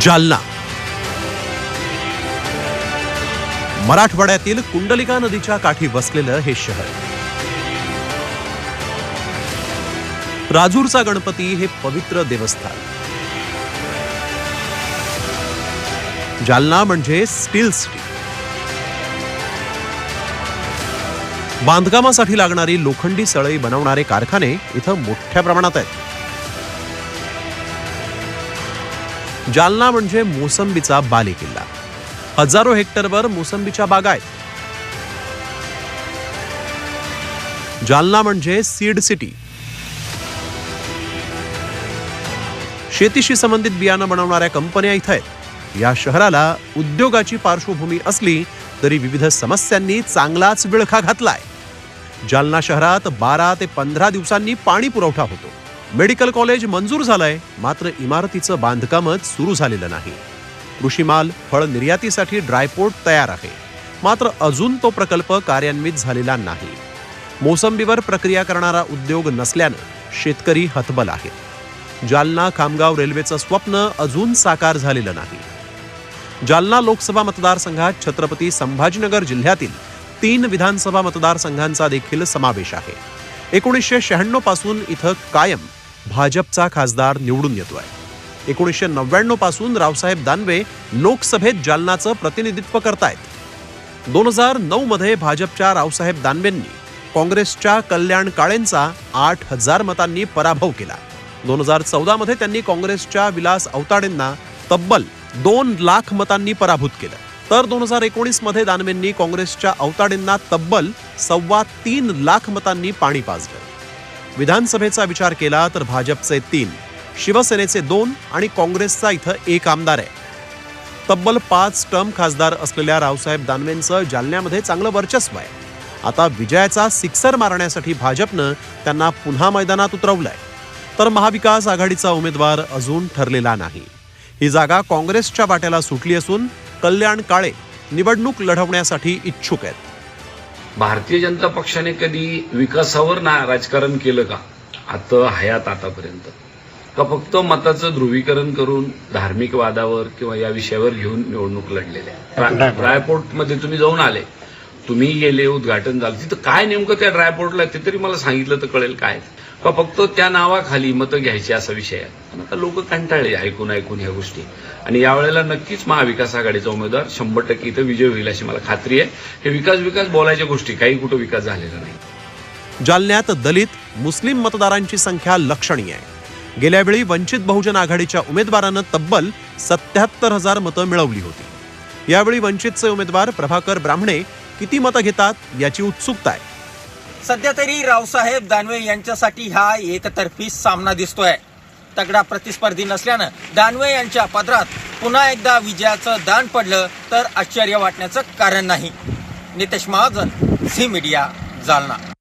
जालना. मराठवाड्यातील कुंडलिका नदीच्या काठी वसलेलं हे शहर. राजूरचा गणपती हे पवित्र देवस्थान. जालना म्हणजे स्टील सिटी. बांधकामासाठी लागणारी लोखंडी सळई बनवणारे कारखाने इथं मोठ्या प्रमाणात आहेत. जालना म्हणजे मोसंबीचा बालेकिल्ला हजारो हेक्टरवर मोसंबीच्या बागा आहेत. जालना म्हणजे सीड सिटी. शेतीशी संबंधित बियाणं बनवणाऱ्या कंपन्या इथं आहेत. या शहराला उद्योगाची पार्श्वभूमी असली तरी विविध समस्यांनी चांगलाच विळखा घातलाय. जालना शहरात बारा ते पंधरा दिवसांनी पाणी पुरवठा होतो. मेडिकल कॉलेज मंजूर झालंय मात्र इमारतीचं बांधकामच सुरू झालेलं नाही. कृषीमाल फळ निर्यातीसाठी ड्रायपोर्ट तयार आहे. मात्र अजून तो प्रकल्प कार्यान्वित झालेला नाही. मोसंबीवर प्रक्रिया करणारा उद्योग नसल्यानं शेतकरी हतबल आहेत. जालना खामगाव रेल्वेचं स्वप्न अजून साकार झालेलं नाही. जालना लोकसभा मतदारसंघात छत्रपती संभाजीनगर जिल्ह्यातील तीन विधानसभा मतदारसंघांचा देखील समावेश आहे. एकोणीसशे शहाण्णवपासून इथं कायम भाजपचा खासदार निवडून येतोय. एकोणीसशे नव्याण्णवपासून रावसाहेब दानवे लोकसभेत जालनाचं प्रतिनिधित्व करतायत. दोन हजार नऊ मध्ये भाजपच्या रावसाहेब दानवेंनी काँग्रेसच्या कल्याण काळेंचा आठ हजार मतांनी पराभव केला. दोन हजार चौदा मध्ये त्यांनी काँग्रेसच्या विलास अवताडेंना तब्बल दोन लाख मतांनी पराभूत केलं. तर दोन हजार एकोणीसमध्ये दानवेंनी काँग्रेसच्या अवताडेंना तब्बल सव्वा तीन लाख मतांनी पाणी पाजलं. विधानसभेचा विचार केला तर भाजपचे तीन शिवसेनेचे दोन आणि काँग्रेसचा इथं एक आमदार आहे. तब्बल पाच टर्म खासदार असलेल्या रावसाहेब दानवेंचं जालन्यामध्ये चांगलं वर्चस्व आहे. आता विजयाचा सिक्सर मारण्यासाठी भाजपनं त्यांना पुन्हा मैदानात उतरवलंय. तर महाविकास आघाडीचा उमेदवार अजून ठरलेला नाही. ही जागा काँग्रेसच्या वाट्याला सुटली असून कल्याण काळे निवडणूक लढवण्यासाठी इच्छुक आहेत. भारतीय जनता पक्षाने कधी विकासावर ना राजकारण केलं का? आता हयात आतापर्यंत. का फक्त मताचं ध्रुवीकरण करून धार्मिक वादावर किंवा या विषयावर घेऊन निवडणूक लढलेल्या ड्रायपोर्टमध्ये तुम्ही जाऊन आले. तुम्ही गेले उद्घाटन झालं. तिथं काय नेमकं त्या ड्रायपोर्टला ते तरी मला सांगितलं तर कळेल काय का फक्त त्या नावाखाली मतं घ्यायची असा विषय आहे? आता लोक कंटाळले ऐकून ऐकून ह्या गोष्टी. आणि यावेळेला नक्कीच महाविकास आघाडीचा उमेदवार शंभर टक्के इथं विजय होईल अशी मला खात्री आहे. हे विकास विकास बोलायच्या गोष्टी काही कुठं विकास झालेला नाही. जालन्यात दलित मुस्लिम मतदारांची संख्या लक्षणीय आहे. गेल्यावेळी वंचित बहुजन आघाडीच्या उमेदवारानं तब्बल सत्याहत्तर हजार मतं मिळवली होती. यावेळी वंचितचे उमेदवार प्रभाकर ब्राह्मणे किती मतं घेतात याची उत्सुकता आहे. सध्या तरी रावसाहेब दानवे यांच्यासाठी हा एकतर्फी सामना दिसतोय. तगडा प्रतिस्पर्धी नसल्यानं दानवे यांच्या पदरात पुन्हा एकदा विजयाचं दान पडलं तर आश्चर्य वाटण्याचं कारण नाही. नितेश महाजन झी मीडिया जालना.